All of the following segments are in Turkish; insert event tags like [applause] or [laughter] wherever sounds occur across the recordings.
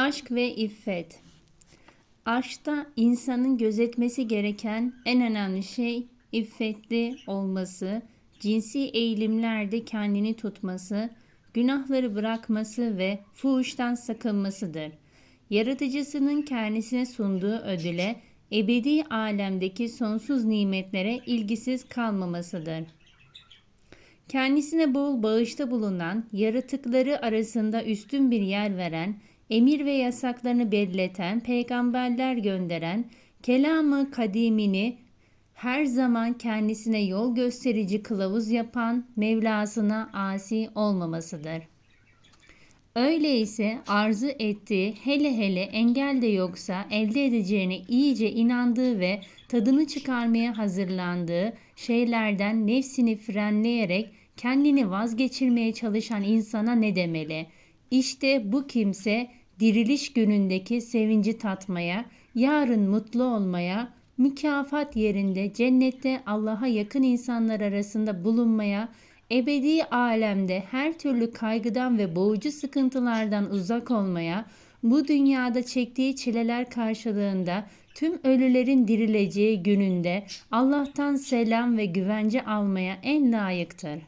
Aşk ve iffet. Aşkta insanın gözetmesi gereken en önemli şey iffetli olması, cinsi eğilimlerde kendini tutması, günahları bırakması ve fuhuştan sakınmasıdır. Yaratıcısının kendisine sunduğu ödüle, ebedi alemdeki sonsuz nimetlere ilgisiz kalmamasıdır. Kendisine bol bağışta bulunan, yaratıkları arasında üstün bir yer veren, emir ve yasaklarını belirten, peygamberler gönderen, kelamı kadimini her zaman kendisine yol gösterici kılavuz yapan Mevlasına asi olmamasıdır. Öyleyse arzu ettiği hele hele engel de yoksa elde edeceğine iyice inandığı ve tadını çıkarmaya hazırlandığı şeylerden nefsini frenleyerek kendini vazgeçirmeye çalışan insana ne demeli? İşte bu kimse diriliş günündeki sevinci tatmaya, yarın mutlu olmaya, mükafat yerinde cennette Allah'a yakın insanlar arasında bulunmaya, ebedi alemde her türlü kaygıdan ve boğucu sıkıntılardan uzak olmaya, bu dünyada çektiği çileler karşılığında tüm ölülerin dirileceği gününde Allah'tan selam ve güvence almaya en layıktır.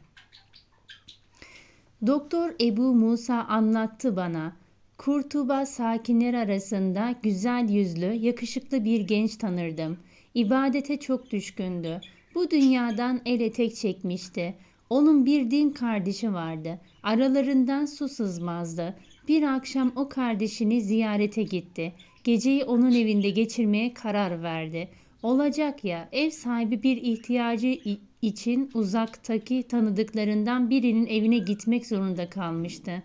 Doktor Ebu Musa anlattı bana. Kurtuba sakinler arasında güzel yüzlü, yakışıklı bir genç tanırdım. İbadete çok düşkündü. Bu dünyadan el etek çekmişti. Onun bir din kardeşi vardı. Aralarından su sızmazdı. Bir akşam o kardeşini ziyarete gitti. Geceyi onun evinde geçirmeye karar verdi. Olacak ya ev sahibi bir ihtiyacı için uzaktaki tanıdıklarından birinin evine gitmek zorunda kalmıştı.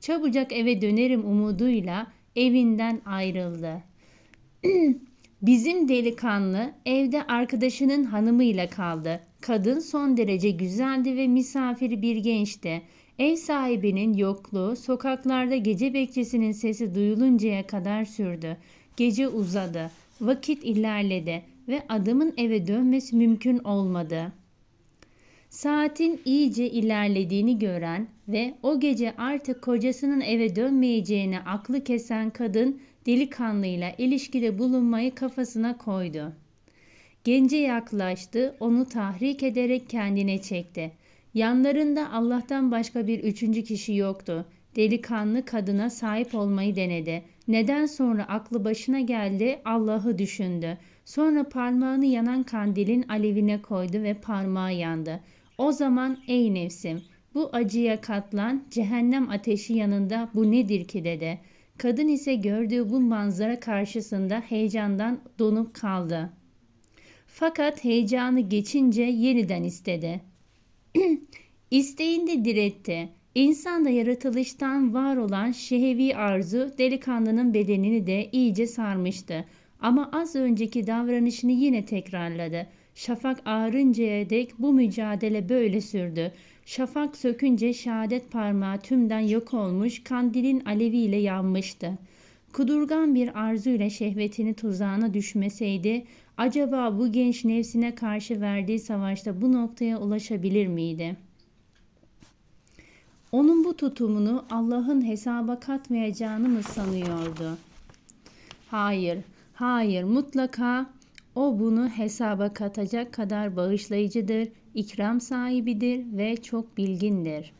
Çabucak eve dönerim umuduyla evinden ayrıldı. [clears throat] Bizim delikanlı evde arkadaşının hanımıyla kaldı. Kadın son derece güzeldi ve misafiri bir gençti. Ev sahibinin yokluğu sokaklarda gece bekçisinin sesi duyuluncaya kadar sürdü. Gece uzadı. Vakit ilerledi ve adamın eve dönmesi mümkün olmadı. Saatin iyice ilerlediğini gören ve o gece artık kocasının eve dönmeyeceğini aklı kesen kadın delikanlıyla ilişkide bulunmayı kafasına koydu. Gence yaklaştı, onu tahrik ederek kendine çekti. Yanlarında Allah'tan başka bir üçüncü kişi yoktu. Delikanlı kadına sahip olmayı denedi. Neden sonra aklı başına geldi, Allah'ı düşündü. Sonra parmağını yanan kandilin alevine koydu ve parmağı yandı. O zaman ey nefsim bu acıya katlan cehennem ateşi yanında bu nedir ki dedi. Kadın ise gördüğü bu manzara karşısında heyecandan donup kaldı. Fakat heyecanı geçince yeniden istedi. [clears throat] İsteğinde diretti. İnsanda yaratılıştan var olan şehevi arzu delikanlının bedenini de iyice sarmıştı. Ama az önceki davranışını yine tekrarladı. Şafak ağarıncaya dek bu mücadele böyle sürdü. Şafak sökünce şehadet parmağı tümden yok olmuş, kandilin aleviyle yanmıştı. Kudurgan bir arzuyla şehvetini tuzağına düşmeseydi, acaba bu genç nefsine karşı verdiği savaşta bu noktaya ulaşabilir miydi? Onun bu tutumunu Allah'ın hesaba katmayacağını mı sanıyordu? Hayır, hayır mutlaka o bunu hesaba katacak kadar bağışlayıcıdır, ikram sahibidir ve çok bilgindir.